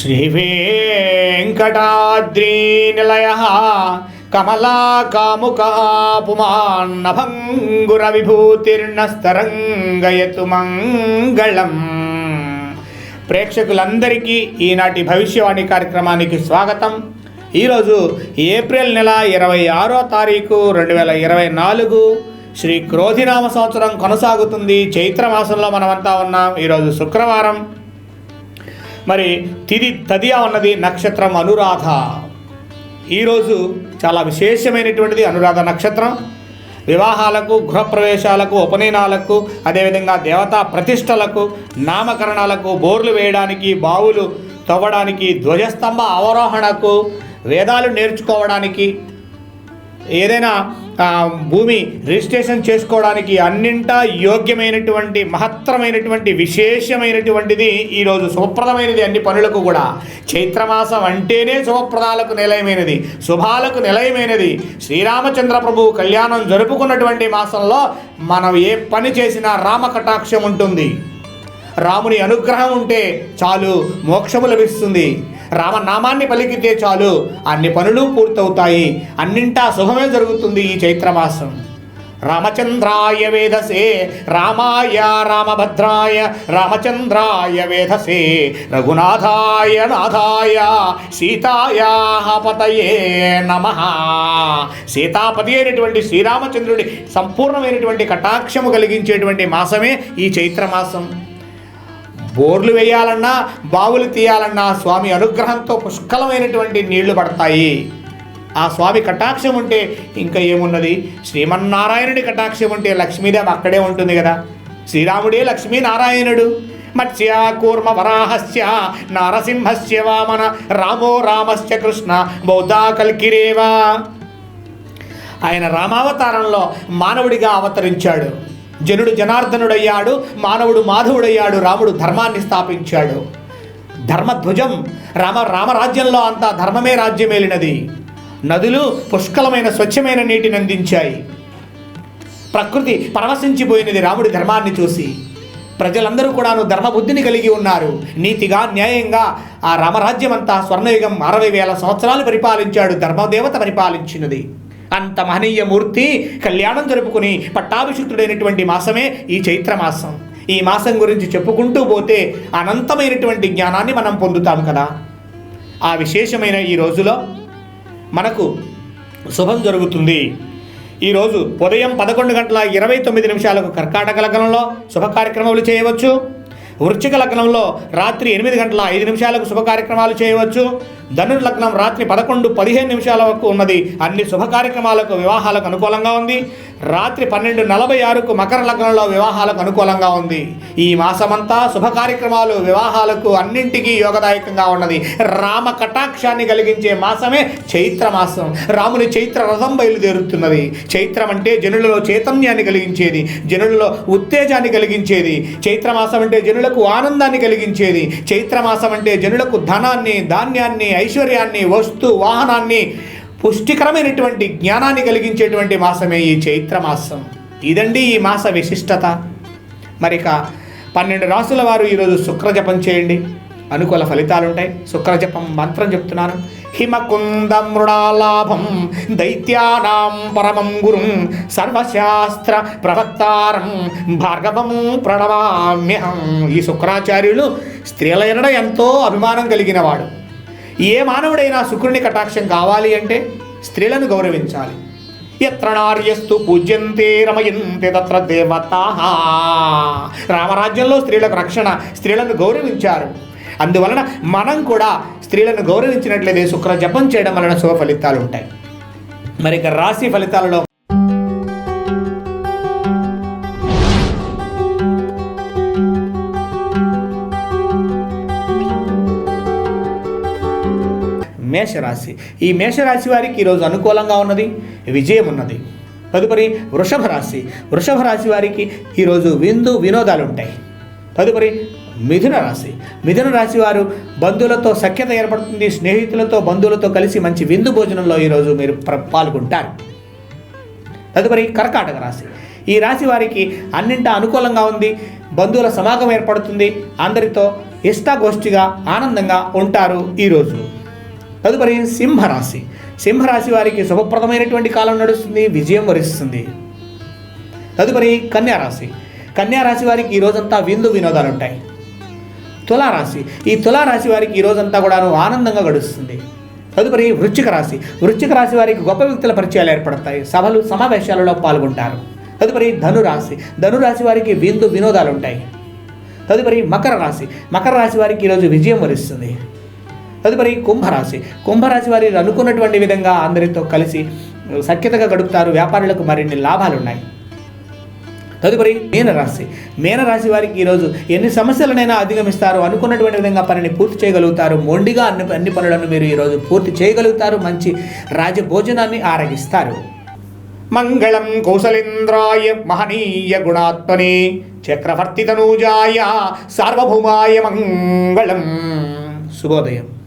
శ్రీవేంకటాద్రీనిలయ కమలాకాముకాపుమాన్నభంగుర విభూతిర్నస్తరంగయతు మంగళం. ప్రేక్షకులందరికీ ఈనాటి భవిష్యవాణి కార్యక్రమానికి స్వాగతం. ఈరోజు ఏప్రిల్ నెల ఇరవై ఆరో తారీఖు రెండు వేల ఇరవై నాలుగు. శ్రీ క్రోధినామ సంవత్సరం కొనసాగుతుంది. చైత్ర మాసంలో మనమంతా ఉన్నాం. ఈరోజు శుక్రవారం. మరి తిది తదియా ఉన్నది నక్షత్రం అనురాధ. ఈరోజు చాలా విశేషమైనటువంటిది అనురాధ నక్షత్రం. వివాహాలకు గృహప్రవేశాలకు ఉపనయనాలకు అదేవిధంగా దేవతా ప్రతిష్టలకు నామకరణాలకు బోర్లు వేయడానికి బావులు తవ్వడానికి ధ్వజస్తంభ అవరోహణకు వేదాలు నేర్చుకోవడానికి ఏదైనా భూమి రిజిస్ట్రేషన్ చేసుకోవడానికి అన్నింటా యోగ్యమైనటువంటి మహత్తరమైనటువంటి విశేషమైనటువంటిది ఈరోజు శుభప్రదమైనది అన్ని పనులకు కూడా. చైత్రమాసం అంటేనే శుభప్రదాలకు నిలయమైనది శుభాలకు నిలయమైనది. శ్రీరామచంద్ర ప్రభు కళ్యాణం జరుపుకున్నటువంటి మాసంలో మనం ఏ పని చేసినా రామ కటాక్షం ఉంటుంది. రాముని అనుగ్రహం ఉంటే చాలు మోక్షము లభిస్తుంది. రామనామాన్ని పలికితే చాలు. అన్ని పనులు పూర్తవుతాయి. అన్నింటా శుభమే జరుగుతుంది ఈ చైత్రమాసం. రామచంద్రాయ వేధసే రామాయ రామభద్రాయ రామచంద్రాయ వేధసే రఘునాథాయ నాథాయ సీతాయా పతయే నమ. సీతాపతి అయినటువంటి శ్రీరామచంద్రుడి సంపూర్ణమైనటువంటి కటాక్షము కలిగించేటువంటి మాసమే ఈ చైత్రమాసం. బోర్లు వేయాలన్నా బావులు తీయాలన్నా స్వామి అనుగ్రహంతో పుష్కలమైనటువంటి నీళ్ళు పడతాయి. ఆ స్వామి కటాక్షం ఉంటే ఇంకా ఏమున్నది? శ్రీమన్నారాయణుడి కటాక్షం ఉంటే లక్ష్మీదేవి అక్కడే ఉంటుంది కదా. శ్రీరాముడే లక్ష్మీనారాయణుడు. మత్స్య కూర్మ వరాహస్య నారసింహస్య వామన రామో రామస్య కృష్ణ బౌద్ధా కల్కిరేవా. ఆయన రామావతారంలో మానవుడిగా అవతరించాడు. జనుడు జనార్దనుడయ్యాడు మానవుడు మాధవుడయ్యాడు రాముడు ధర్మాన్ని స్థాపించాడు. ధర్మధ్వజం రామ రామరాజ్యంలో అంతా ధర్మమే రాజ్యమేలినది. నదులు పుష్కలమైన స్వచ్ఛమైన నీటిని అందించాయి. ప్రకృతి పరవశించిపోయినది రాముడి ధర్మాన్ని చూసి. ప్రజలందరూ కూడాను ధర్మబుద్ధిని కలిగి ఉన్నారు. నీతిగా న్యాయంగా ఆ రామరాజ్యం అంతా స్వర్ణయుగం అరవై వేల సంవత్సరాలు పరిపాలించాడు ధర్మదేవత పరిపాలించినది. అంత మహనీయ మూర్తి కళ్యాణం జరుపుకుని పట్టాభిషిక్తుడైనటువంటి మాసమే ఈ చైత్ర మాసం. ఈ మాసం గురించి చెప్పుకుంటూ పోతే అనంతమైనటువంటి జ్ఞానాన్ని మనం పొందుతాం కదా. ఆ విశేషమైన ఈ రోజులో మనకు శుభం జరుగుతుంది. ఈరోజు ఉదయం పదకొండు గంటల ఇరవై తొమ్మిది నిమిషాలకు కర్కాటక లగ్నంలో శుభ కార్యక్రమాలు చేయవచ్చు. వృశ్చిక లగ్నంలో రాత్రి ఎనిమిది గంటల ఐదు నిమిషాలకు శుభ కార్యక్రమాలు చేయవచ్చు. ధనుర్ లగ్నం రాత్రి పదకొండు పదిహేను నిమిషాల వరకు ఉన్నది. అన్ని శుభ కార్యక్రమాలకు వివాహాలకు అనుకూలంగా ఉంది. రాత్రి పన్నెండు నలభై ఆరుకు మకర లగ్నంలో వివాహాలకు అనుకూలంగా ఉంది. ఈ మాసమంతా శుభ కార్యక్రమాలు వివాహాలకు అన్నింటికీ యోగదాయకంగా ఉన్నది. రామ కటాక్షాన్ని కలిగించే మాసమే చైత్ర మాసం. రాముని చైత్ర రథం బయలుదేరుతున్నది. చైత్రం అంటే జనులలో చైతన్యాన్ని కలిగించేది. జనులలో ఉత్తేజాన్ని కలిగించేది. చైత్రమాసం అంటే జనులకు ఆనందాన్ని కలిగించేది. చైత్రమాసం అంటే జనులకు ధనాన్ని ధాన్యాన్ని ఐశ్వర్యాన్ని వస్తు వాహనాన్ని పుష్టికరమైనటువంటి జ్ఞానాన్ని కలిగించేటువంటి మాసమే ఈ చైత్ర మాసం. ఇదండి ఈ మాస విశిష్టత. మరిక పన్నెండు రాసుల వారు ఈరోజు శుక్రజపం చేయండి. అనుకూల ఫలితాలు ఉంటాయి శుక్రజపం మంత్రం చెప్తున్నాను. హిమకుంద మృడాలాభం దైత్యానాం పరమం గురుం సర్వశాస్త్ర ప్రవక్తారం భార్గవం ప్రణవామ్యహం. ఈ శుక్రాచార్యులు స్త్రీల ఎనడ ఎంతో అభిమానం కలిగిన వాడు ఏ మానవుడైనా శుక్రుని కటాక్షం కావాలి అంటే స్త్రీలను గౌరవించాలి. ఎత్ర నార్యస్తు పూజ్యంతే రమయంతే తత్ర దేవతా. రామరాజ్యంలో స్త్రీలకు రక్షణ స్త్రీలను గౌరవించారు. అందువలన మనం కూడా స్త్రీలను గౌరవించినట్లయితే శుక్ర జపం చేయడం వలన శుభ ఫలితాలు ఉంటాయి. మరి ఇక రాశి ఫలితాలలో మేషరాశి. ఈ మేషరాశి వారికి ఈరోజు అనుకూలంగా ఉన్నది విజయం ఉన్నది. తదుపరి వృషభ రాశి. వృషభ రాశి వారికి ఈరోజు విందు వినోదాలు ఉంటాయి. తదుపరి మిథున రాశి. మిథున రాశి వారు బంధువులతో సఖ్యత ఏర్పడుతుంది స్నేహితులతో బంధువులతో కలిసి మంచి విందు భోజనంలో ఈరోజు మీరు పాల్గొంటారు. తదుపరి కర్కాటక రాశి. ఈ రాశి వారికి అన్నింటా అనుకూలంగా ఉంది బంధువుల సమాగం ఏర్పడుతుంది అందరితో ఇష్టాగోష్ఠిగా ఆనందంగా ఉంటారు ఈరోజు. తదుపరి సింహరాశి. సింహరాశి వారికి శుభప్రదమైనటువంటి కాలం నడుస్తుంది విజయం వరిస్తుంది. తదుపరి కన్యారాశి. కన్యారాశి వారికి ఈ రోజంతా విందు వినోదాలు ఉంటాయి తులారాశి. ఈ తులారాశి వారికి ఈ రోజంతా కూడాను ఆనందంగా గడుస్తుంది. తదుపరి వృశ్చిక రాశి. వృశ్చిక రాశి వారికి గొప్ప వ్యక్తుల పరిచయాలు ఏర్పడతాయి. సభలు సమావేశాలలో పాల్గొంటారు. తదుపరి ధనురాశి. ధనురాశి వారికి విందు వినోదాలు ఉంటాయి తదుపరి మకర రాశి. మకర రాశి వారికి ఈరోజు విజయం వరిస్తుంది. తదుపరి కుంభరాశి. కుంభరాశి వారి అనుకున్నటువంటి విధంగా అందరితో కలిసి సఖ్యతగా గడుపుతారు వ్యాపారులకు మరిన్ని లాభాలు ఉన్నాయి తదుపరి మీనరాశి. మీనరాశి వారికి ఈరోజు ఎన్ని సమస్యలనైనా అధిగమిస్తారు అనుకున్నటువంటి విధంగా పనిని పూర్తి చేయగలుగుతారు మొండిగా అన్ని అన్ని పనులను మీరు ఈరోజు పూర్తి చేయగలుగుతారు మంచి రాజభోజనాన్ని ఆరగిస్తారు. మంగళం కౌసలేంద్రాయ మహనీయ గుణాత్మనే చక్రవర్తి తనూజాయ సార్వభౌమాయ మంగళం. శుభోదయం.